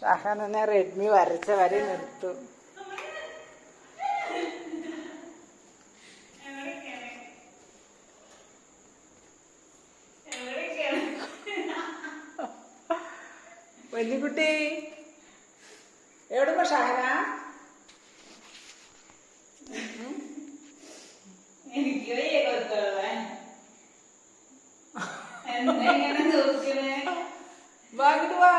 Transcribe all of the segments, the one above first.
ഷഹനെ Redmi വരച്ച വരെ നിർത്തു. വല്യക്കുട്ടി എവിടെ ഷഹന? എനിക്ക് വയ്യ നോക്കണേ? വാങ്ങിട്ട് വാ.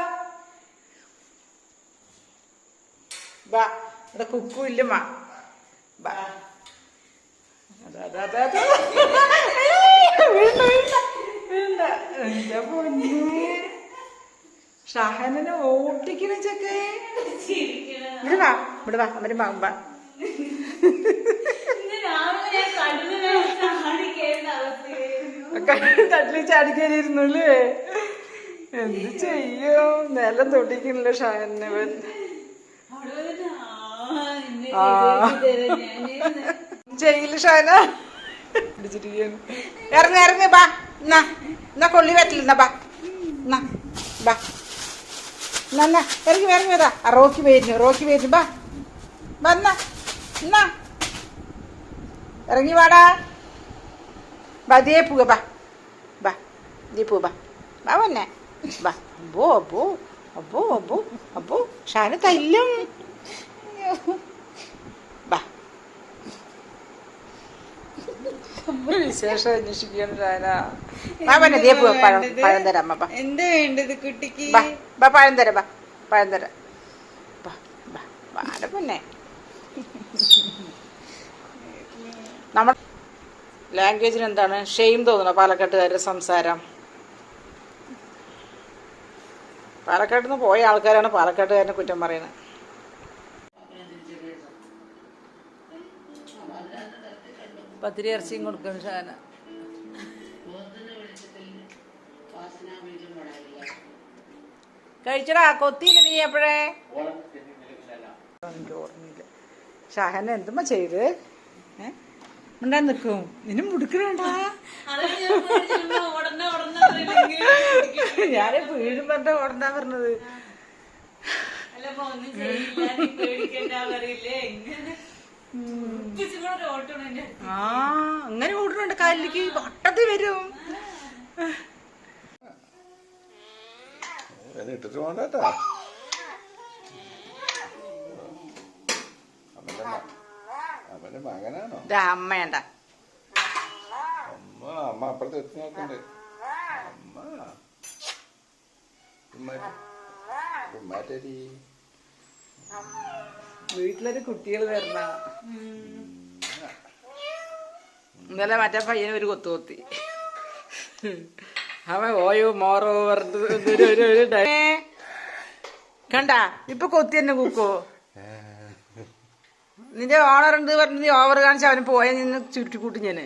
ഇവിടെ കുക്കു ഇല്ല ബാ അതാ അതാ അതാ അതാ. വീണ്ട വീണ്ട വീണ്ട എന്റെ പൊന്നെ? ഷഹനെ ഓട്ടിക്കണ ചെക്കേ. ഇവിടെ വാ ഇവിടെ വാ അവർ വാ വാ. ഇന്ന് രാവിലെ ഞാൻ കണ്ണിന് ചാടി കേറുന്ന അവസ്ഥയായിരുന്നു. തട്ടിൽ ചാടിക്കാനിരുന്നുല്ലേ എന്ത് ചെയ്യും? നിലം തൊട്ടിക്കണില്ല ഷഹനെ ചെയ്യില്ല ഷാന ഇറങ്ങി ഇറങ്ങി ബാ. എന്നാ എന്നാ കൊള്ളി പറ്റില്ല ബാ. എന്നാ ബാ. എന്നാ ഇറങ്ങി ഇറങ്ങി വരാ ആ റോക്കി വരുന്നു റോക്കി വരുന്നു ബാ. ബാ എന്നാ എന്നാ ഇറങ്ങി വാടാ. ബാ ദേ പോവുക ബാ. ബാ ദേ പോ ബാ. ബാ വന്നെ. ബാ ബോ അബോ അബോ അപ്പോ അപ്പോ ഷാന തല്ലും വിശേഷം ഷാന. പഴം തരാം എന്താ വേണ്ടത് കുട്ടിക്ക്? ബാ ബാ പഴം തരാം ബാ പഴം തരാം. ബാ ബാ പിന്നെ. നമ്മൾ ലാംഗ്വേജിന് എന്താണ്? ഷെയിം തോന്നുന്നു പാലക്കാട്ടുകാരുടെ സംസാരം. പാലക്കാട്ടിൽ നിന്ന് പോയ ആൾക്കാരാണ് പാലക്കാട്ടുകാരനെ കുറ്റം പറയുന്നത്. പത്തിരി ഇറച്ചിയും കൊടുക്കും ഷാന. കഴിച്ചടാ കൊത്തിയില്ല നീ എപ്പോഴേ? എനിക്ക് ഓർമ്മയില്ല. ഷഹന എന്തുമ്മ ചെയ്ത്? ഏ? ഉണ്ടാ നിൽക്കും നിന്നും മുടുക്കണണ്ടാ ഞാനേ വീഴും പറഞ്ഞ ഓടണ്ടാ പറഞ്ഞത്. ആ അങ്ങനെ ഓടുന്നുണ്ട്. കാലിലേക്ക് വട്ടത്തിൽ വരും. ഇട്ടിട്ട് മ- അവന്റെ മകനാണോ? അമ്മയണ്ട അമ്മ അമ്മ അപ്പുറത്ത് എത്തി നോക്കണ്ട്. അമ്മ. ഉമ്മാ- ഉമ്മാറ്റടി. വീട്ടിലൊരു കുട്ടികൾ വരണ. ഇന്നലെ മറ്റേ പയ്യന് ഒരു കൊത്തു കൊത്തി. അവൻ ഓയോ മോറോ പറഞ്ഞത് കണ്ടാ? ഇപ്പൊ കൊത്തി തന്നെ കൂക്കോ? നിന്റെ ഓണർ ഉണ്ട് പറഞ്ഞ്? നീ ഓവർ കാണിച്ച അവന് പോയ നിന്ന് ചുരുട്ടിക്കൂട്ടി ഞാൻ.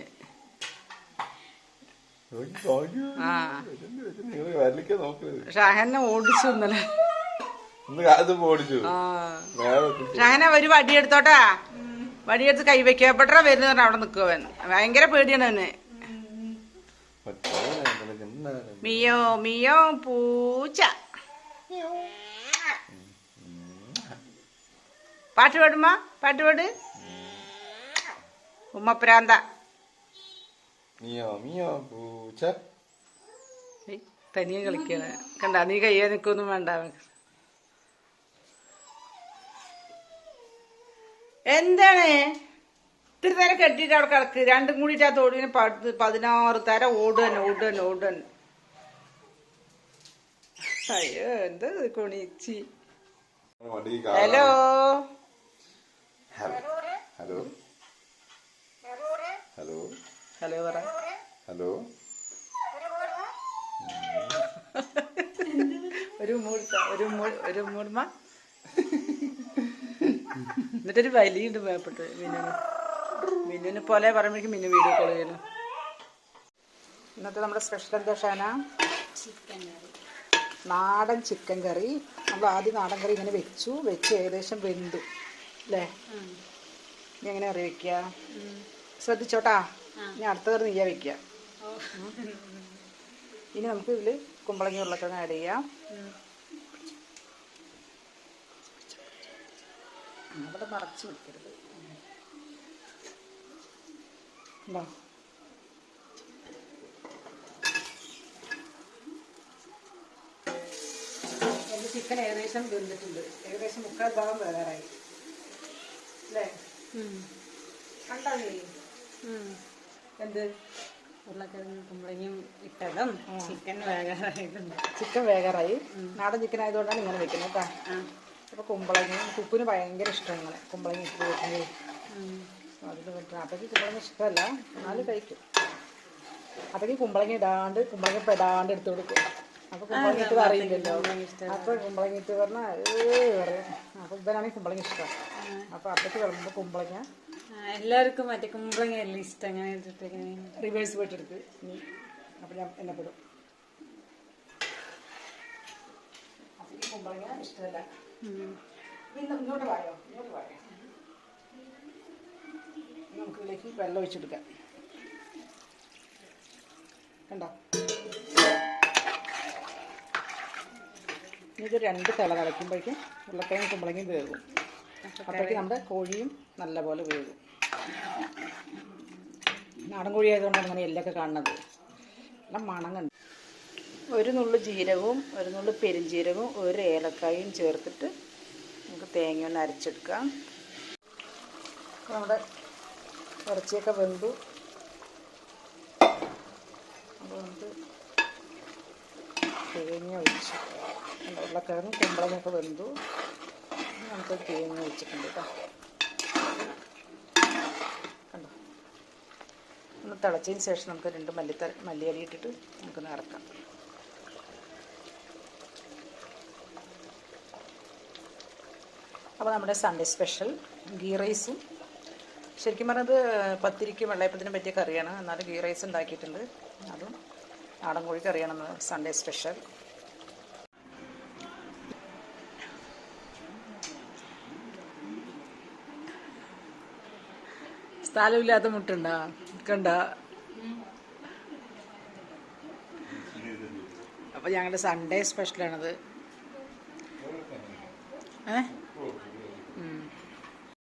ഷഹനെ ഓടിച്ചു ഇന്നലെ. ഷഹന ഒരു വടിയെടുത്തോട്ടാ വടിയെടുത്ത് കൈവയ്ക്കപ്പെട്ട വരുന്ന പറഞ്ഞ അവിടെ നിൽക്കുവൻ ഭയങ്കര പേടിയാണ് അവന്. മിയോ മിയോ പൂച്ച. പാട്ട് പാടുമ്മാ പാട്ട് പാട്. ഉമ്മപ്രാന്ത. തനിയെ കളിക്കണ. കണ്ട നീ കയ്യെ നിൽക്കൊന്നും വേണ്ട എന്താണ്? ഇത്തിരി തരം കെട്ടിട്ട് അവിടെ കിടക്ക്. രണ്ടും കൂടിയിട്ട് ആ തോടിന് പടുത്ത് പതിനാറ് തര ഓടുകന്നെ ഓടുകന്നെ ഓടുകന്നെ അയ്യോ എന്താ കൊണിച്ചി? വണ്ടി ഹലോ ഹലോ ഹലോ ഹലോ പറ. ഹലോ ഒരു മൂർത്ത ഒരു ഒരു മൂടുമ എന്നിട്ടൊരു വലിയുണ്ട് ഭയപ്പെട്ട് മിന്നുന്. മിന്നുന് പോലെ പറയുമ്പോഴേക്കും മിന്നു വീഡിയോ കോൾ ചെയ്യുന്നു. ഇന്നത്തെ നമ്മുടെ സ്പെഷ്യൽ എന്താ ഷാന? ചിക്കൻ കറി നാടൻ ചിക്കൻ കറി നമ്മൾ ആദ്യം നാടൻ കറി ഇങ്ങനെ വെച്ചു. വെച്ച് ഏകദേശം വെന്തു. അല്ലേ നീ എങ്ങനെ കറി വെക്കുക ശ്രദ്ധിച്ചോട്ടാ? ഞാൻ അടുത്ത കറി നീയാ വെക്കുക ഇനി നമുക്ക് ഇതിൽ കുമ്പളങ്ങ ഉരുളക്കിഴങ്ങ് ആഡ് ചെയ്യാം. അവിടെ മറച്ച് വെക്കരുത്. ഉണ്ടോ ചിക്കൻ ഏകദേശം വെന്തിട്ടുണ്ട്. ഏകദേശം മുക്കാൽ ഭാഗം വേറായി അല്ലേ? എന്ത്? ഉരുളക്കിഴങ്ങ് കുമ്പളങ്ങയും ഇട്ടതും ചിക്കൻ വേകാറായതും. ചിക്കൻ വേഗറായി നാടൻ ചിക്കൻ ആയതുകൊണ്ടാണ് ഇങ്ങനെ വെക്കുന്നത് കേട്ടോ ആ. അപ്പോൾ കുമ്പളങ്ങയും കുപ്പിന് ഭയങ്കര ഇഷ്ടം ഇങ്ങനെ കുമ്പളങ്ങ ഇട്ട് വെക്കുന്നത് അതിൽ പറ്റും അതൊക്കെ കുമ്പളങ്ങ ഇഷ്ടമല്ല. എന്നാലും കഴിക്കും. അതൊക്കെ കുമ്പളങ്ങ ഇടാണ്ട് കുമ്പളങ്ങ പെടാണ്ട് എടുത്തു കൊടുക്കും. അപ്പോൾ കുമ്പളങ്ങ ഇട്ട് അറിയില്ലല്ലോ അപ്പോൾ കുമ്പളങ്ങ ഇട്ട് പറഞ്ഞാൽ പറയും. അപ്പോൾ ഇവനാണെങ്കിൽ കുമ്പളങ്ങ ഇഷ്ടം അപ്പോൾ അപ്പത്തി വിളമ്പുമ്പോൾ കുമ്പളങ്ങ. എല്ലാവർക്കും മറ്റേ കുമ്പളങ്ങയല്ലേ ഇഷ്ടം? അങ്ങനെ. റിവേഴ്സ് പോയിട്ടെടുത്ത് അപ്പോൾ ഞാൻ എന്നെ പെടും അപ്പോൾ കുമ്പളങ്ങ ഇഷ്ടമല്ല. ഇങ്ങോട്ട് വായോ? ഇങ്ങോട്ട് വായോ? നമുക്ക് ഇതിലേക്ക് വെള്ളം ഒഴിച്ചെടുക്കാം. കണ്ടോ? ഇത് രണ്ട് തിള തിളയ്ക്കുമ്പോഴേക്കും ഉരുളക്കിഴങ്ങ് കുമ്പളങ്ങയും വേകും അപ്പോഴേക്കും നമ്മുടെ കോഴിയും നല്ലപോലെ വേകും നാടൻ കോഴി ആയതുകൊണ്ടാണ് അങ്ങനെ എല്ലൊക്കെ കാണുന്നത്. നല്ല മണം കണ്ടു ഒരു നുള്ളു ജീരകവും ഒരു നുള്ളു പെരുംജീരകവും ഒരു ഏലക്കായും ചേർത്തിട്ട് നമുക്ക് തേങ്ങ ഒന്ന് അരച്ചെടുക്കാം. നമ്മുടെ ഇറച്ചിയൊക്കെ വെന്തു. അപ്പോൾ നമുക്ക് തേങ്ങ ഒഴിച്ചു ഉള്ളക്കിഴങ്ങ് ഉരുളക്കിഴങ്ങും കുമ്പളങ്ങയൊക്കെ വെന്തു. നമുക്ക് തേങ്ങ വെച്ചിട്ടുണ്ട് കേട്ടോ കണ്ടോ? ഒന്ന് തിളച്ചതിന് ശേഷം നമുക്ക് രണ്ട് മല്ലിത്ത മല്ലിയരി ഇട്ടിട്ട് നമുക്കൊന്ന് ഇറക്കാം അപ്പോൾ നമ്മുടെ സൺഡേ സ്പെഷ്യൽ ഗീ റൈസും. ശരിക്കും പറഞ്ഞത് പത്തിരിക്കും വെള്ളയപ്പത്തിനും പറ്റിയ കറിയാണ്. എന്നാലും ഗീ റൈസ് ഉണ്ടാക്കിയിട്ടുണ്ട്. അതും നാടൻ കോഴി കറിയാണ് സൺഡേ സ്പെഷ്യൽ സ്ഥലമില്ലാത്ത മുട്ടുണ്ട? കണ്ട? അപ്പൊ ഞങ്ങളുടെ സൺഡേ സ്പെഷ്യലാണത് ഏ?